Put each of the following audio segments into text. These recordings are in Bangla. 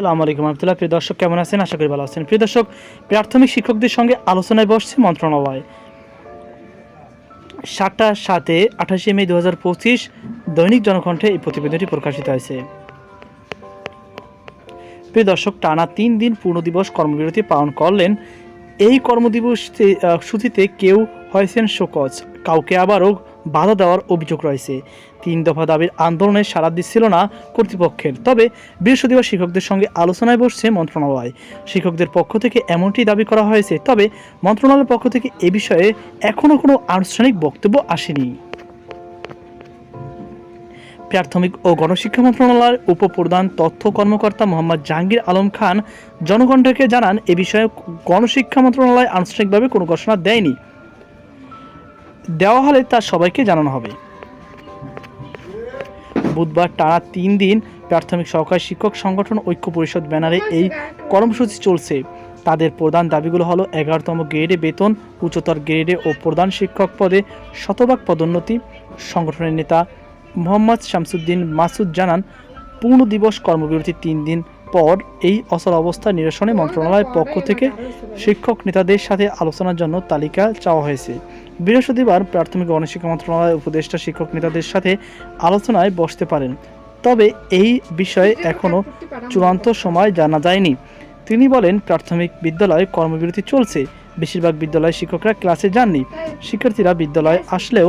আসসালামু আলাইকুম রহমতুল্লাহ। প্রিয় দর্শক, কেমন আছেন? আশা করি ভালো আছেন। প্রিয় দর্শক, প্রাথমিক শিক্ষকদের সঙ্গে আলোচনায় বসছে, মন্ত্রণালয়। সাতটা সাতে আঠাশে মে দু হাজার পঁচিশ দৈনিক জনকণ্ঠে এই প্রতিবেদনটি প্রকাশিত হয়েছে। প্রিয় দর্শক, টানা তিন দিন পূর্ণ দিবস কর্মবিরতি পালন করলেন। এই কর্মদিবস সূচিতে কেউ হয়েছেন শোকজ। কাউকে আবারও বাধা দেওয়ার অভিযোগ রয়েছে। তিন দফা দাবির আন্দোলনে সাড়া দিচ্ছিল না কর্তৃপক্ষের, তবে বৃহস্পতিবার শিক্ষকদের সঙ্গে আলোচনায় বসছে মন্ত্রণালয়। শিক্ষকদের পক্ষ থেকে এমনটি দাবি করা হয়েছে, তবে মন্ত্রণালয়ের পক্ষ থেকে এ বিষয়ে এখনও কোনো আনুষ্ঠানিক বক্তব্য আসেনি। প্রাথমিক ও গণশিক্ষা মন্ত্রণালয়ের উপপ্রধান তথ্য কর্মকর্তা মোহাম্মদ জাহাঙ্গীর আলম খান জনকণ্ঠকে জানান, এ বিষয়ে গণশিক্ষা মন্ত্রণালয় আনুষ্ঠানিকভাবে কোনো ঘোষণা দেয়নি। দেওয়া হলে তা সবাইকে জানানো হবে। বুধবার টানা তিন দিন প্রাথমিক সহকারী শিক্ষক সংগঠন ঐক্য পরিষদ ব্যানারে এই কর্মসূচি চলছে। তাদের প্রধান দাবিগুলো হলো এগারোতম গ্রেডে বেতন, উচ্চতর গ্রেডে ও প্রধান শিক্ষক পদে শতভাগ পদোন্নতি। সংগঠনের নেতা মোহাম্মদ শামসুদ্দিন মাসুদ জানান, পূর্ণ দিবস কর্মবিরতি তিন দিন পর এই অচল অবস্থা নিরসনে মন্ত্রণালয়ের পক্ষ থেকে শিক্ষক নেতাদের সাথে আলোচনার জন্য তালিকা চাওয়া হয়েছে। বৃহস্পতিবার প্রাথমিক গণশিক্ষা মন্ত্রণালয়ের উপদেষ্টা শিক্ষক নেতাদের সাথে আলোচনায় বসতে পারেন। তবে এই বিষয়ে এখনও চূড়ান্ত সময় জানা যায়নি। তিনি বলেন, প্রাথমিক বিদ্যালয়ে কর্মবিরতি চলছে। বেশিরভাগ বিদ্যালয়ের শিক্ষকরা ক্লাসে যাননি। শিক্ষার্থীরা বিদ্যালয়ে আসলেও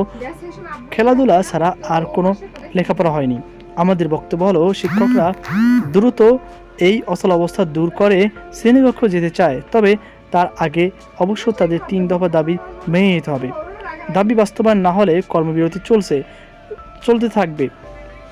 খেলাধুলা ছাড়া আর কোনো লেখাপড়া হয়নি। আমাদের বক্তব্য হলো, শিক্ষকরা দ্রুত এই অচল অবস্থা দূর করে শ্রেণীকক্ষ যেতে চায়, তবে তার আগে অবশ্য তাদের তিন দফা দাবি মেনে নিতে হবে। দাবি বাস্তবায়ন না হলে কর্মবিরতি চলছে, চলতে থাকবে।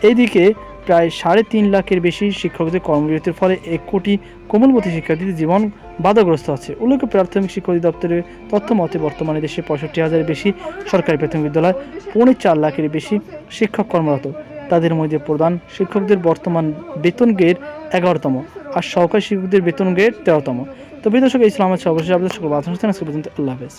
এইদিকে প্রায় সাড়ে তিন লাখের বেশি শিক্ষকদের কর্মবিরতির ফলে এক কোটি কোমলমতি শিক্ষার্থীদের জীবন বাধাগ্রস্ত আছে উল্লেখ্য, প্রাথমিক শিক্ষা অধিদপ্তরের তথ্য মতে বর্তমানে দেশে পঁয়ষট্টি হাজারের বেশি সরকারি প্রাথমিক বিদ্যালয়, পৌনে চার লাখের বেশি শিক্ষক কর্মরত। তাদের মধ্যে প্রধান শিক্ষকদের বর্তমান বেতন গ্রেড এগারোতম আর সহকারী শিক্ষকদের বেতন গ্রেড তেরোতম। তো বিদর্শক ইসলাম আছে অবশ্যই আপনাদের সকল বাধা পর্যন্ত আল্লাহ হাফেজ।